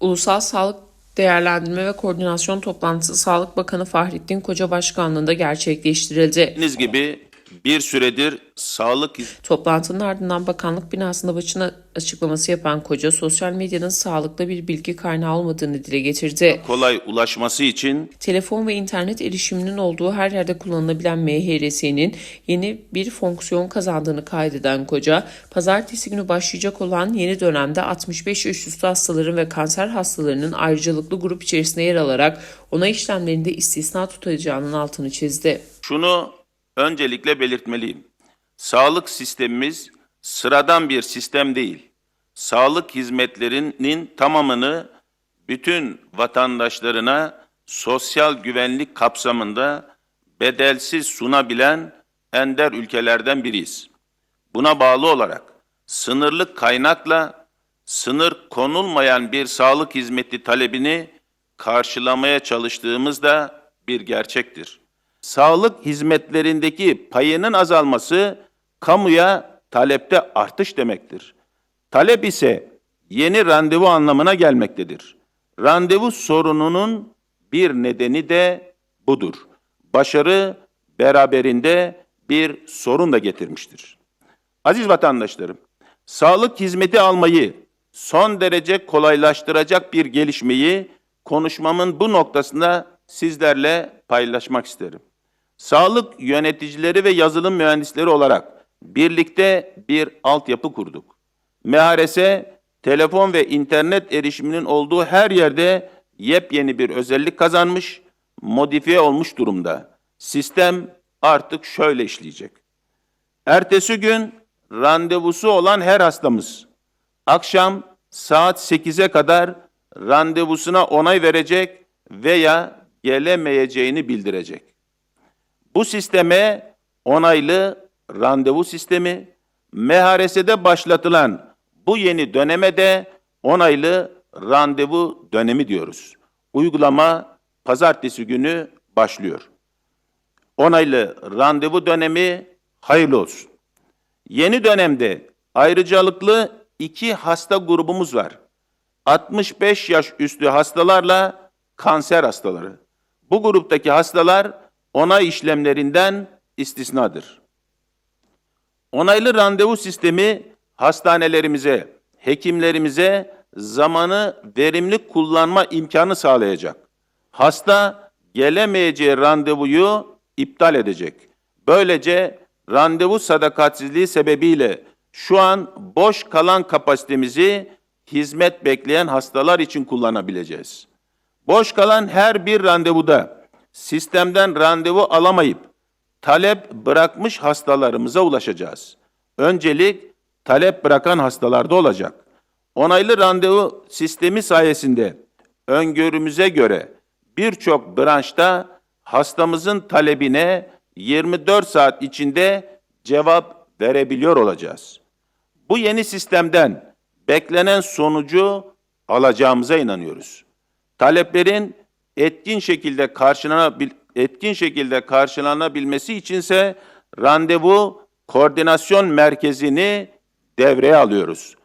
Ulusal Sağlık Değerlendirme ve Koordinasyon Toplantısı Sağlık Bakanı Fahrettin Koca Başkanlığında gerçekleştirildi. Bildiğiniz gibi bir süredir sağlık Toplantının ardından bakanlık binasında basın açıklaması yapan Koca, sosyal medyanın sağlıklı bir bilgi kaynağı olmadığını dile getirdi. kolay ulaşması için Telefon ve internet erişiminin olduğu her yerde kullanılabilen MHRS'nin yeni bir fonksiyon kazandığını kaydeden Koca, pazartesi günü başlayacak olan yeni dönemde 65 yaş üstü hastaların ve kanser hastalarının ayrıcalıklı grup içerisinde yer alarak onay işlemlerinde istisna tutulacağının altını çizdi. şunu öncelikle belirtmeliyim. Sağlık sistemimiz sıradan bir sistem değil. Sağlık hizmetlerinin tamamını bütün vatandaşlarına sosyal güvenlik kapsamında bedelsiz sunabilen ender ülkelerden biriyiz. Buna bağlı olarak sınırlı kaynakla sınır konulmayan bir sağlık hizmeti talebini karşılamaya çalıştığımız da bir gerçektir. Sağlık hizmetlerindeki payının azalması kamuya talepte artış demektir. Talep ise yeni randevu anlamına gelmektedir. Randevu sorununun bir nedeni de budur. Başarı beraberinde bir sorun da getirmiştir. Aziz vatandaşlarım, sağlık hizmeti almayı son derece kolaylaştıracak bir gelişmeyi konuşmamın bu noktasında sizlerle paylaşmak isterim. Sağlık yöneticileri ve yazılım mühendisleri olarak birlikte bir altyapı kurduk. MHRS, telefon ve internet erişiminin olduğu her yerde yepyeni bir özellik kazanmış, modifiye olmuş durumda. Sistem artık şöyle işleyecek. Ertesi gün randevusu olan her hastamız akşam saat 8'e kadar randevusuna onay verecek veya gelemeyeceğini bildirecek. Bu sisteme onaylı randevu sistemi, MHRS'de başlatılan bu yeni döneme de onaylı randevu dönemi diyoruz. Uygulama pazartesi günü başlıyor. Onaylı randevu dönemi hayırlı olsun. Yeni dönemde ayrıcalıklı iki hasta grubumuz var. 65 yaş üstü hastalarla kanser hastaları. Bu gruptaki hastalar onay işlemlerinden istisnadır. Onaylı randevu sistemi hastanelerimize, hekimlerimize zamanı verimli kullanma imkanı sağlayacak. Hasta gelemeyeceği randevuyu iptal edecek. Böylece randevu sadakatsizliği sebebiyle şu an boş kalan kapasitemizi hizmet bekleyen hastalar için kullanabileceğiz. Boş kalan her bir randevuda sistemden randevu alamayıp talep bırakmış hastalarımıza ulaşacağız. Öncelik talep bırakan hastalarda olacak. Onaylı randevu sistemi sayesinde öngörümüze göre birçok branşta hastamızın talebine 24 saat içinde cevap verebiliyor olacağız. Bu yeni sistemden beklenen sonucu alacağımıza inanıyoruz. Taleplerin etkin şekilde karşılanabil etkin şekilde karşılanabilmesi içinse randevu koordinasyon merkezini devreye alıyoruz.